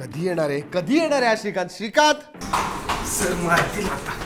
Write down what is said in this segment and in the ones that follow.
कधी येणार आहे? कधी येणार आहे हा श्रीकांत? श्रीकांत? सर मारतील आता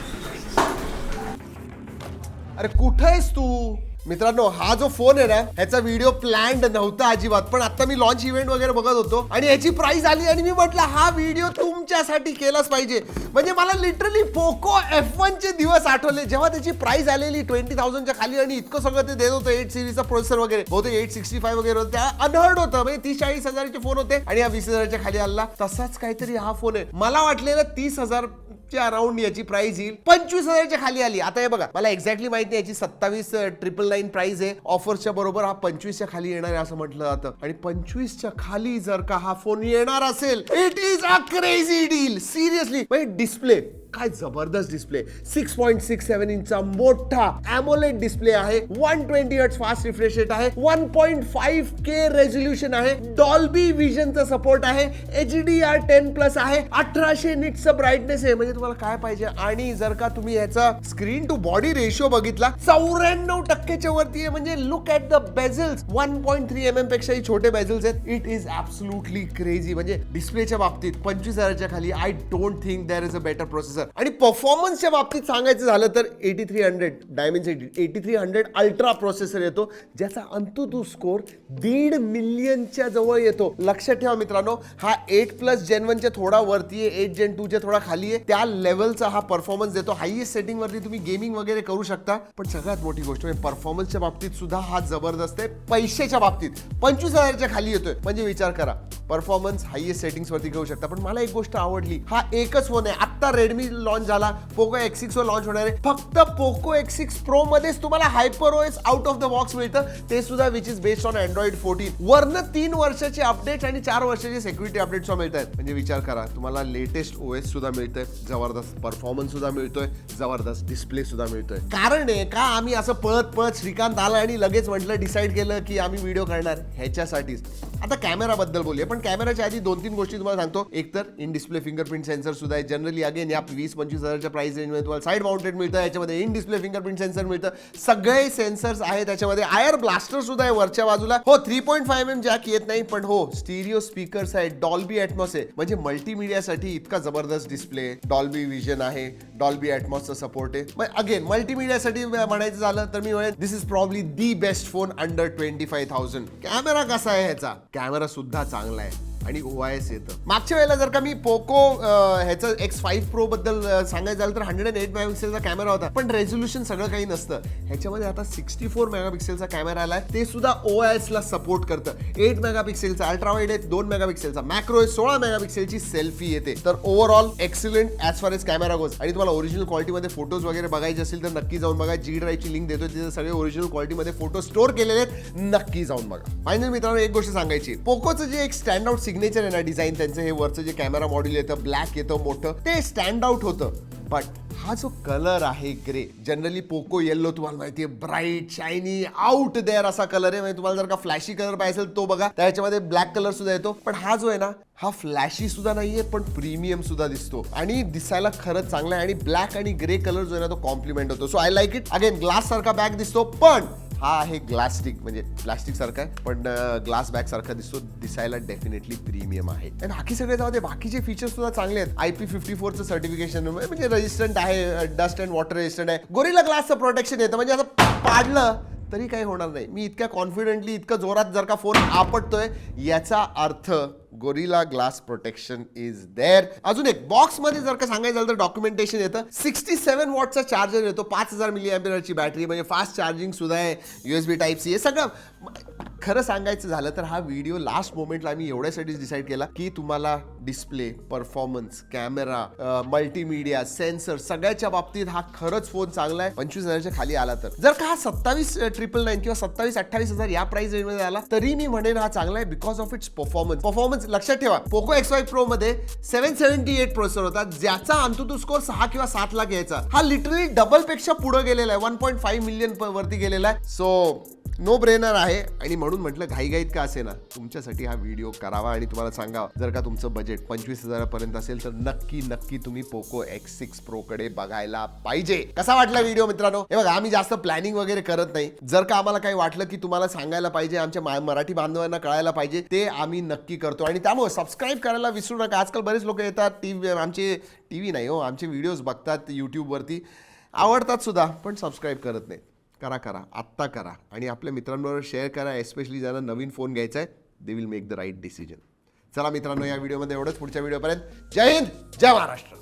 अरे कुठं आहेस तू? मित्रांनो हा जो फोन आहे ना ह्याचा व्हिडिओ प्लॅन्ड नव्हता अजिबात. पण आता मी लॉन्च इव्हेंट वगैरे बघत होतो आणि याची प्राइस आली आणि मी म्हटलं हा व्हिडिओ तुमच्यासाठी केलाच पाहिजे. म्हणजे मला लिटरली पोको एफ वन चे दिवस आठवले. जेव्हा त्याची प्राइस आलेली ट्वेंटी थाउजंडच्या खाली आणि इतकं सगळं ते देत होतं एट सिरीजचा प्रोसेसर वगैरे. होतं एट सिक्स्टी फाय वगैरे होतं. त्या अनहर्ड होतं. म्हणजे तीस चाळीस हजारचे फोन होते आणि हा वीस हजाराच्या खाली आला तसाच काहीतरी हा फोन आहे. मला वाटलेलं तीस हजार च्या अराउंड याची प्राइस येईल. पंचवीस हजारच्या खाली आली. आता हे बघा मला एक्झॅक्टली माहिती नाही याची सत्तावीस ट्रिपल नाईन प्राइस आहे. ऑफरच्या बरोबर हा पंचवीसच्या खाली येणार आहे असं म्हटलं जातं. आणि पंचवीसच्या खाली जर का हा फोन येणार असेल it is a crazy deal seriously म्हणजे डिस्प्ले काय जबरदस्त display six point six seven इंचचा मोठा अॅमोलेट डिस्प्ले आहे. One twenty hertz fast refresh rate आहे. One point five K resolution आहे. डॉल्बी विजनचा सपोर्ट आहे. H D R ten plus आहे. अठराशे निटचं ब्राईटनेस आहे. म्हणजे तुम्हाला काय पाहिजे? आणि जर का तुम्ही याचा स्क्रीन टू बॉडी रेशिओ बघितला चौऱ्याण्णव टक्केच्या वरती आहे. म्हणजे look at the bezels one point three M M पेक्षाही छोटे बेझल्स आहेत. इट इज ऍब्सुटली क्रेझी म्हणजे डिस्प्लेच्या बाबतीत पंचवीस हजारच्या खाली I don't think there is a better processor आणि परफॉर्मन्सच्या बाबतीत सांगायचं झालं तर eight three hundred dimensity eight three hundred ultra processor येतो ज्याचा अंतुतू स्कोर दीड मिलियनच्या जवळ येतो. लक्षात ठेवा मित्रांनो हा एट प्लस जेन वनच्या थोडा वरती आहे एट जेन टूच्या थोडा खाली आहे. त्या लेवलचा हा परफॉर्मन्स देतो. हायएस्ट सेटिंग वरती तुम्ही गेमिंग वगैरे करू शकता. पण सगळ्यात मोठी गोष्ट म्हणजे परफॉर्मन्सच्या बाबतीत सुद्धा हा जबरदस्त आहे. पैशाच्या बाबतीत. पंचवीस हजारच्या खाली येतोय. म्हणजे विचार करा. परफॉर्मन्स हायएस्ट सेटिंग्स वरती घेऊ शकता. पण मला एक गोष्ट आवडली. हा एकच फोन आहे. आता रेडमी लॉन्च झाला. पोको एक्स सिक्स वर लॉन्च होणार आहे. फक्त पोको एक्स सिक्स प्रो मध्येच तुम्हाला Hyper OS out of the box मिळतं. ते सुद्धा which is based on Android fourteen वरनं तीन वर्षाचे अपडेट्स आणि चार वर्षाचे सेक्युरिटी अपडेट्स मिळत आहेत म्हणजे विचार करा तुम्हाला लेटेस्ट ओएस सुद्धा मिळतंय. जबरदस्त परफॉर्मन्स सुद्धा मिळतोय. जबरदस्त डिस्प्ले सुद्धा मिळतोय. कारण आहे का आम्ही असं पळत पळत श्रीकांत आला आणि लगेच म्हटलं डिसाईड केलं की आम्ही व्हिडिओ करणार. ह्याच्यासाठीच. आता कॅमेराबद्दल बोलूया पण कॅमेराच्या आधी दोन तीन गोष्टी तुम्हाला सांगतो. एक तर इन डिस्प्ले फिंगरप्रिंट सेन्सर सुद्धा आहे. जनरली अगेन या वीस पंचवीस हजारच्या प्राइस रेंजमध्ये तुम्हाला साईड माउंटेड मिळतं याच्यामध्ये इन डिस्प्ले फिंगरप्रिंट सेन्सर मिळतं. सगळे सेन्सर्स आहे त्याच्यामध्ये आयर ब्लास्टर सुद्धा आहे वरच्या बाजूला. हो three point five M jack येत नाही पण हो स्टिरिओ स्पीकर्स आहे डॉल्बी ॲटमॉस आहे. म्हणजे मल्टीमीडियासाठी इतका जबरदस्त डिस्प्ले डॉल्बी विजन आहे डॉल्बी ॲटमॉसचा सपोर्ट आहे. मग अगेन मल्टीमीडियासाठी म्हणायचं झालं तर मी म्हणेन this is probably the best phone under twenty five thousand camera कसा आहे ह्याचा? कॅमेरा सुद्धा चांगला आहे. आणि ओ आय एस येतं. मागच्या वेळेला जर का मी पोको ह्याचं एक्स फाईव्ह प्रो बद्दल सांगायचं झालं तर हंड्रेड अँड एट मेगापिक्सेलचा कॅमेरा होता. पण रेझोल्युशन सगळं काही नसतं. ह्याच्यामध्ये आता सिक्स्टी फोर मेगापिक्सेलचा कॅमेरा आला आहे ते सुद्धा ओ आय एस ला सपोर्ट करतं. एट मेगापिक्सेलचा अल्ट्रा वाईड आहे दोन मेगापिक्सेलचा मॅक्रो आहे सोळा मेगापिक्सेलची सेल्फी येते. तर overall excellent as far as camera goes आणि तुम्हाला ओरिजिनल क्वालिटीमध्ये फोटोज वगैरे बघायचे असतील तर नक्की जाऊन बघा. जी ड्राईव्हची लिंक देतो तिथे सगळे ओरिजिनल क्वालिटीमध्ये फोटो स्टोअर केलेले आहेत. नक्की जाऊन बघा. फायनल मित्रांनो एक गोष्ट सांगायची. पोकोचं जे एक स्टँड आउट सिग्नेचर आहे ना डिझाईन त्यांचं हे वरचं जे कॅमेरा मॉड्यूल येतं ब्लॅक येतं मोठं ते स्टँड आउट होतं. बट हा जो कलर आहे ग्रे जनरली पोको येल्लो तुम्हाला माहिती आहे ब्राईट शायनी आउट देअर असा कलर आहे. म्हणजे तुम्हाला जर का फ्लॅशी कलर पाहिजे असेल तो बघा. त्याच्यामध्ये ब्लॅक कलर सुद्धा येतो. पण हा जो आहे ना हा फ्लॅशी सुद्धा नाहीये पण प्रीमियम सुद्धा दिसतो. आणि दिसायला खरंच चांगला आहे. आणि ब्लॅक आणि ग्रे कलर जो आहे ना तो कॉम्प्लिमेंट होतो. So I like it again glass सारखा बॅग दिसतो पण हा आहे ग्लास्टिक म्हणजे प्लास्टिक सारखा आहे पण ग्लास बॅग सारखा दिसतो. दिसायला डेफिनेटली प्रीमियम आहे. आणि बाकी सगळे जाऊ दे बाकीचे फीचर्स सुद्धा चांगले आहेत. आय पी फिफ्टी फोरचं सर्टिफिकेशन म्हणजे रेजिस्टंट आहे डस्ट अँड वॉटर रेजिस्टंट आहे. गोरिला ग्लासचं प्रोटेक्शन येतं. म्हणजे असं पाडलं तरी काही होणार नाही. मी इतक्या कॉन्फिडेंटली इतकं जोरात जर का फोन आपटतोय याचा अर्थ Gorilla glass protection is there अजून एक बॉक्समध्ये जर का सांगायचं झालं तर डॉक्युमेंटेशन येतं. सिक्स्टी सेव्हन वॉटचा चार्जर येतो पाच हजार मिली अँपियरची बॅटरी म्हणजे फास्ट चार्जिंग सुद्धा आहे युएसबी टाईप सी हे सगळं खरं सांगायचं झालं तर हा व्हिडिओ लास्ट मोमेंटला आम्ही एवढ्यासाठीच डिसाईड केला की तुम्हाला display performance camera multimedia sensor सगळ्याच्या बाबतीत हा खरंच फोन चांगला आहे. पंचवीस हजारच्या खाली आला तर. जर का हा सत्तावीस ट्रिपल नाईन किंवा सत्तावीस अठ्ठावीस हजार या प्राइस रेंजमध्ये आला तरी मी म्हणेन हा चांगला आहे because of its performance performance लक्षात ठेवा पोको एक्स वाय प्रो मध्ये सेव्हन सेव्हन्टी एट प्रोसेसर होता ज्याचा अंतुतू स्कोर सहा किंवा सात लाख यायचा. हा लिटरली डबलपेक्षा पुढे गेलेला आहे वन पॉईंट फाईव्ह मिलियन वरती गेलेला आहे. सो नो ब्रेनर आहे. आणि म्हणून म्हटलं घाईघाईत का असे ना तुमच्यासाठी हा व्हिडिओ करावा आणि तुम्हाला सांगा जर का तुमचं बजेट पंचवीस हजारापर्यंत असेल तर नक्की नक्की तुम्ही पोको एक्स सिक्स प्रो कडे बघायला पाहिजे. कसा वाटला व्हिडिओ मित्रांनो? हे बघा आम्ही जास्त प्लॅनिंग वगैरे करत नाही. जर का आम्हाला काही वाटलं की तुम्हाला सांगायला पाहिजे आमच्या मराठी बांधवांना कळायला पाहिजे ते आम्ही नक्की करतो. आणि त्यामुळे सबस्क्राईब करायला विसरू नका. आजकाल बरेच लोक येतात टी आमचे टी व्ही नाही हो आमचे व्हिडिओज बघतात यूट्यूबवरती आवडतात सुद्धा पण सबस्क्राईब करत नाहीत. करा करा. आत्ता करा. आणि आपल्या मित्रांबरोबर शेअर करा. एस्पेशली ज्यांना नवीन फोन घ्यायचा आहे they will make the right decision चला मित्रांनो या व्हिडिओमध्ये एवढंच. पुढच्या व्हिडिओपर्यंत जय हिंद जय महाराष्ट्र.